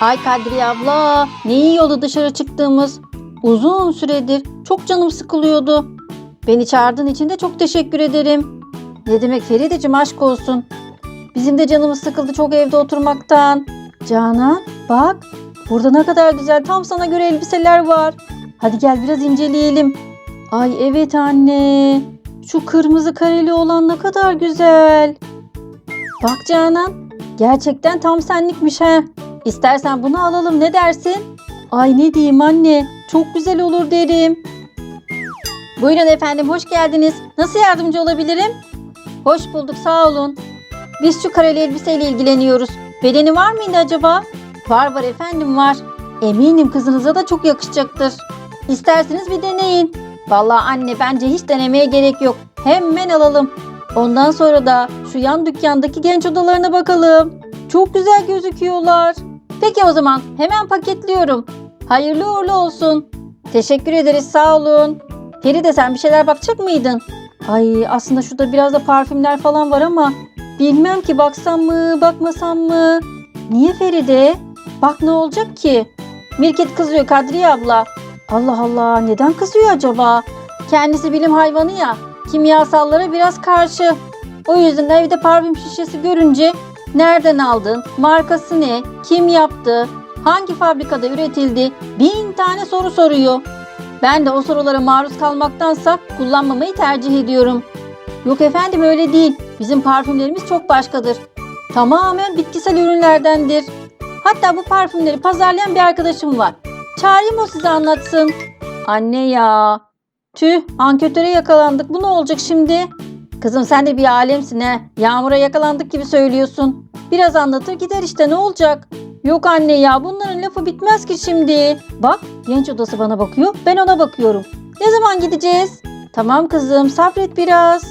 Ay Kadriye abla, ne iyi oldu dışarı çıktığımız. Uzun süredir çok canım sıkılıyordu. Beni çağırdığın için de çok teşekkür ederim. Ne demek Ferideciğim aşk olsun. Bizim de canımız sıkıldı çok evde oturmaktan. Canan bak burada ne kadar güzel tam sana göre elbiseler var. Hadi gel biraz inceleyelim. Ay evet anne. Şu kırmızı kareli olan ne kadar güzel. Bak Canan gerçekten tam senlikmiş ha. İstersen bunu alalım ne dersin? Ay ne diyeyim anne çok güzel olur derim. Buyurun efendim hoş geldiniz. Nasıl yardımcı olabilirim? Hoş bulduk sağ olun. Biz şu kareli elbiseyle ilgileniyoruz. Bedeni var mıydı acaba? Var var efendim var. Eminim kızınıza da çok yakışacaktır. İsterseniz bir deneyin. Vallahi anne bence hiç denemeye gerek yok. Hemen alalım. Ondan sonra da şu yan dükkandaki genç odalarına bakalım. Çok güzel gözüküyorlar. Peki o zaman hemen paketliyorum. Hayırlı uğurlu olsun. Teşekkür ederiz sağ olun. Feride sen bir şeyler bakacak mıydın? Ay aslında şurada biraz da parfümler falan var ama bilmem ki baksam mı bakmasam mı? Niye Feride? Bak ne olacak ki? Mirket kızıyor Kadriye abla. Allah Allah neden kızıyor acaba? Kendisi bilim hayvanı ya. Kimyasallara biraz karşı. O yüzden evde parfüm şişesi görünce nereden aldın, markası ne, kim yaptı, hangi fabrikada üretildi bin tane soru soruyor. Ben de o sorulara maruz kalmaktansa kullanmamayı tercih ediyorum. Yok efendim öyle değil. Bizim parfümlerimiz çok başkadır. Tamamen bitkisel ürünlerdendir. Hatta bu parfümleri pazarlayan bir arkadaşım var. Çağırayım o size anlatsın. Anne ya. Tüh ankötöre yakalandık. Bu ne olacak şimdi? Kızım sen de bir alemsin he. Yağmura yakalandık gibi söylüyorsun. Biraz anlatır gider işte ne olacak? Yok anne ya bunların lafı bitmez ki şimdi. Bak genç odası bana bakıyor ben ona bakıyorum. Ne zaman gideceğiz? Tamam kızım sabret biraz.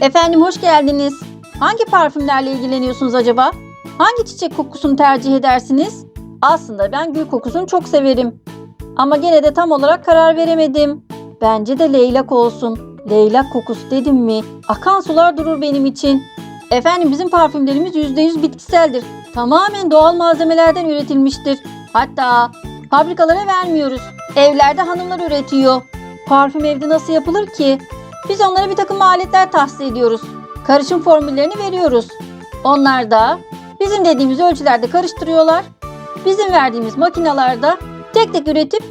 Efendim hoş geldiniz. Hangi parfümlerle ilgileniyorsunuz acaba? Hangi çiçek kokusunu tercih edersiniz? Aslında ben gül kokusunu çok severim. Ama gene de tam olarak karar veremedim. Bence de leylak olsun. Leylak kokusu dedim mi? Akan sular durur benim için. Efendim bizim parfümlerimiz %100 bitkiseldir. Tamamen doğal malzemelerden üretilmiştir. Hatta fabrikalara vermiyoruz. Evlerde hanımlar üretiyor. Parfüm evde nasıl yapılır ki? Biz onlara bir takım aletler tahsis ediyoruz. Karışım formüllerini veriyoruz. Onlar da bizim dediğimiz ölçülerde karıştırıyorlar. Bizim verdiğimiz makinalarda tek tek üretip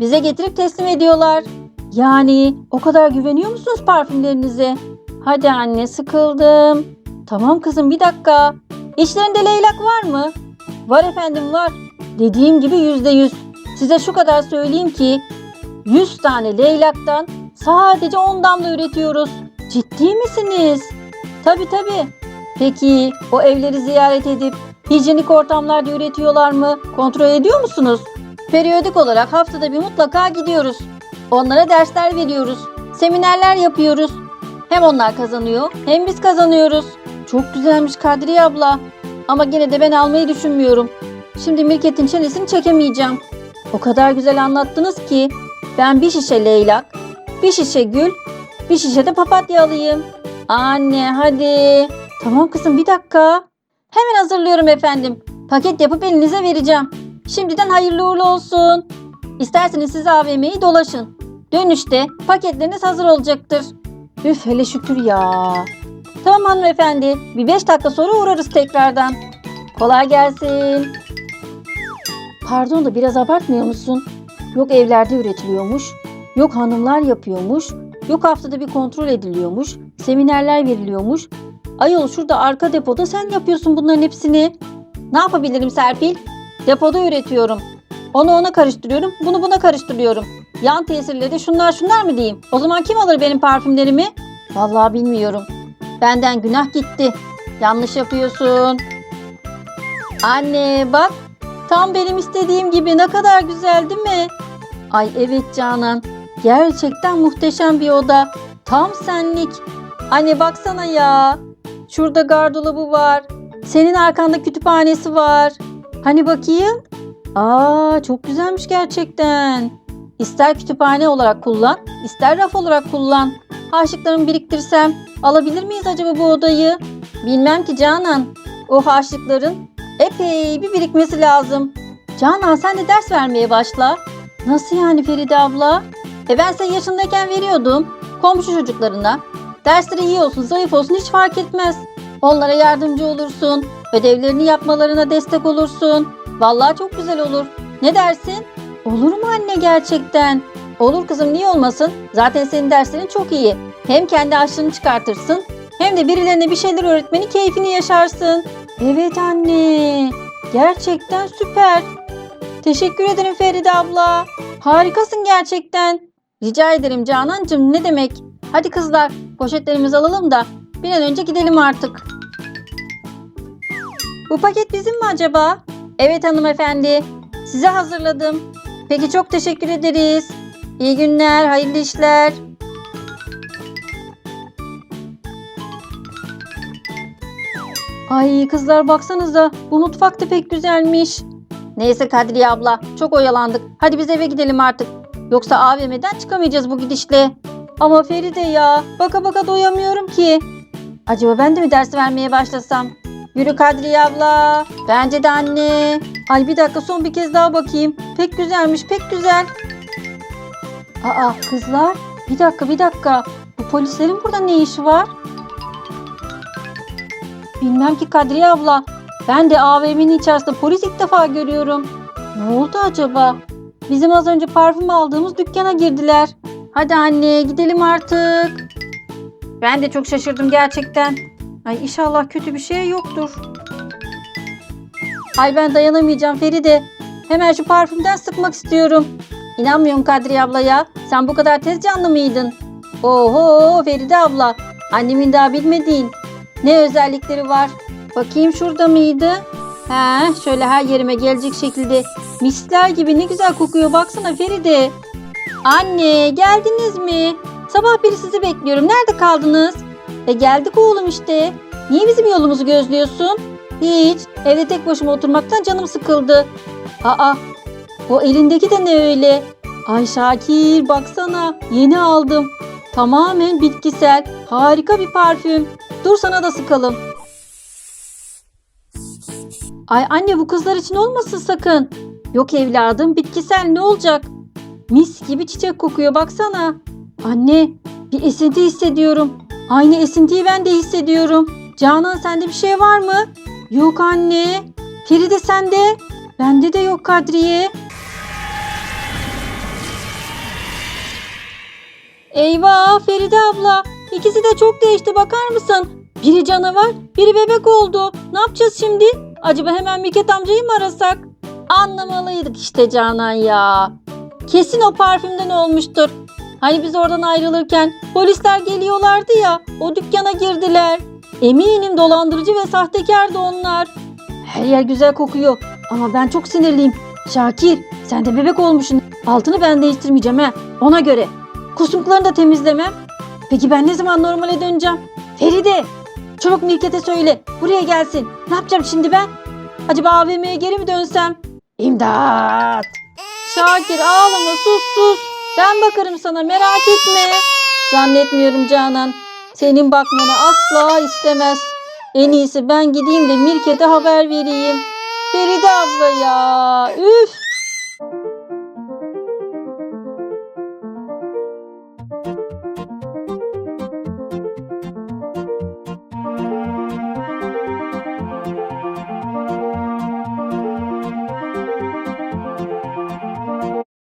bize getirip teslim ediyorlar. Yani o kadar güveniyor musunuz parfümlerinize? Hadi anne sıkıldım. Tamam kızım bir dakika. İçlerinde leylak var mı? Var efendim var. Dediğim gibi yüzde yüz. Size şu kadar söyleyeyim ki 100 tane leylaktan sadece 10 damla üretiyoruz. Ciddi misiniz? Tabi tabi. Peki o evleri ziyaret edip hijyenik ortamlarda üretiyorlar mı? Kontrol ediyor musunuz? Periyodik olarak haftada bir mutlaka gidiyoruz. Onlara dersler veriyoruz. Seminerler yapıyoruz. Hem onlar kazanıyor hem biz kazanıyoruz. Çok güzelmiş Kadriye abla. Ama gene de ben almayı düşünmüyorum. Şimdi Mirket'in çenesini çekemeyeceğim. O kadar güzel anlattınız ki ben bir şişe leylak, bir şişe gül, bir şişe de papatya alayım. Anne hadi. Tamam kızım bir dakika. Hemen hazırlıyorum efendim. Paket yapıp elinize vereceğim. Şimdiden hayırlı uğurlu olsun. İsterseniz siz AVM'yi dolaşın. Dönüşte paketleriniz hazır olacaktır. Üf hele şükür ya. Tamam hanımefendi. Bir beş dakika sonra uğrarız tekrardan. Kolay gelsin. Pardon da biraz abartmıyor musun? Yok evlerde üretiliyormuş. Yok hanımlar yapıyormuş. Yok haftada bir kontrol ediliyormuş. Seminerler veriliyormuş. Ayol şurada arka depoda sen yapıyorsun bunların hepsini. Ne yapabilirim Serpil? Depoda üretiyorum. Onu ona karıştırıyorum, bunu buna karıştırıyorum. Yan tesirleri şunlar şunlar mı diyeyim? O zaman kim alır benim parfümlerimi? Vallahi bilmiyorum. Benden günah gitti. Yanlış yapıyorsun. Anne bak. Tam benim istediğim gibi ne kadar güzel değil mi? Ay evet Canan. Gerçekten muhteşem bir oda. Tam senlik. Anne baksana ya. Şurada gardolabı var. Senin arkanda kütüphanesi var. Hani bakayım? Aa çok güzelmiş gerçekten. İster kütüphane olarak kullan, ister raf olarak kullan. Harçlıklarımı biriktirsem alabilir miyiz acaba bu odayı? Bilmem ki Canan. O harçlıkların epey bir birikmesi lazım. Canan sen de ders vermeye başla. Nasıl yani Feride abla? E ben senin yaşındayken veriyordum. Komşu çocuklarına. Dersleri iyi olsun, zayıf olsun hiç fark etmez. Onlara yardımcı olursun. Ödevlerini yapmalarına destek olursun. Vallahi çok güzel olur. Ne dersin? Olur mu anne gerçekten? Olur kızım niye olmasın? Zaten senin derslerin çok iyi. Hem kendi aşını çıkartırsın hem de birilerine bir şeyler öğretmenin keyfini yaşarsın. Evet anne. Gerçekten süper. Teşekkür ederim Feride abla. Harikasın gerçekten. Rica ederim Canancığım ne demek. Hadi kızlar poşetlerimizi alalım da bir an önce gidelim artık. Bu paket bizim mi acaba? Evet hanımefendi. Size hazırladım. Peki çok teşekkür ederiz. İyi günler, hayırlı işler. Ay kızlar baksanıza bu mutfak da pek güzelmiş. Neyse Kadriye abla çok oyalandık. Hadi biz eve gidelim artık. Yoksa AVM'den çıkamayacağız bu gidişle. Ama Feride ya baka baka doyamıyorum ki. Acaba ben de mi ders vermeye başlasam? Yürü Kadriye abla. Bence de anne. Ay bir dakika son bir kez daha bakayım. Pek güzelmiş pek güzel. Aa kızlar bir dakika bir dakika. Bu polislerin burada ne işi var? Bilmem ki Kadriye abla. Ben de AVM'nin içerisinde polis ilk defa görüyorum. Ne oldu acaba? Bizim az önce parfüm aldığımız dükkana girdiler. Hadi anne gidelim artık. Ben de çok şaşırdım gerçekten. Ay inşallah kötü bir şey yoktur. Ay ben dayanamayacağım Feride. Hemen şu parfümden sıkmak istiyorum. İnanmıyorum Kadriye abla ya. Sen bu kadar tez canlı mıydın? Oho Feride abla. Annemin daha bilmediğin ne özellikleri var? Bakayım şurada mıydı? He, şöyle her yerime gelecek şekilde misler gibi ne güzel kokuyor baksana Feride. Anne geldiniz mi? Sabah beri sizi bekliyorum. Nerede kaldınız? E geldik oğlum işte. Niye bizim yolumuzu gözlüyorsun? Hiç. Evde tek başıma oturmaktan canım sıkıldı. Aa, o elindeki de ne öyle? Ay Şakir baksana yeni aldım. Tamamen bitkisel. Harika bir parfüm. Dur sana da sıkalım. Ay anne bu kızlar için olmasın sakın. Yok evladım bitkisel ne olacak? Mis gibi çiçek kokuyor baksana. Anne bir esinti hissediyorum. Aynı esintiyi ben de hissediyorum. Canan sende bir şey var mı? Yok anne. Feride sende? Bende de yok Kadriye. Eyvah Feride abla. İkisi de çok değişti bakar mısın? Biri canavar, biri bebek oldu. Ne yapacağız şimdi? Acaba hemen Miket amcayı mı arasak? Anlamalıydık işte Canan ya. Kesin o parfümden olmuştur. Hani biz oradan ayrılırken polisler geliyorlardı ya o dükkana girdiler. Eminim dolandırıcı ve sahtekar da onlar. Her yer güzel kokuyor ama ben çok sinirliyim. Şakir sen de bebek olmuşsun. Altını ben değiştirmeyeceğim he ona göre. Kusmuklarını da temizlemem. Peki ben ne zaman normale döneceğim? Feride çabuk Mirket'e söyle buraya gelsin. Ne yapacağım şimdi ben? Acaba AVM'ye geri mi dönsem? İmdat! Şakir ağlama sus sus. Ben bakarım sana merak etme. Zannetmiyorum Canan. Senin bakmanı asla istemez. En iyisi ben gideyim de Mirket'e haber vereyim. Feride abla ya. Üf.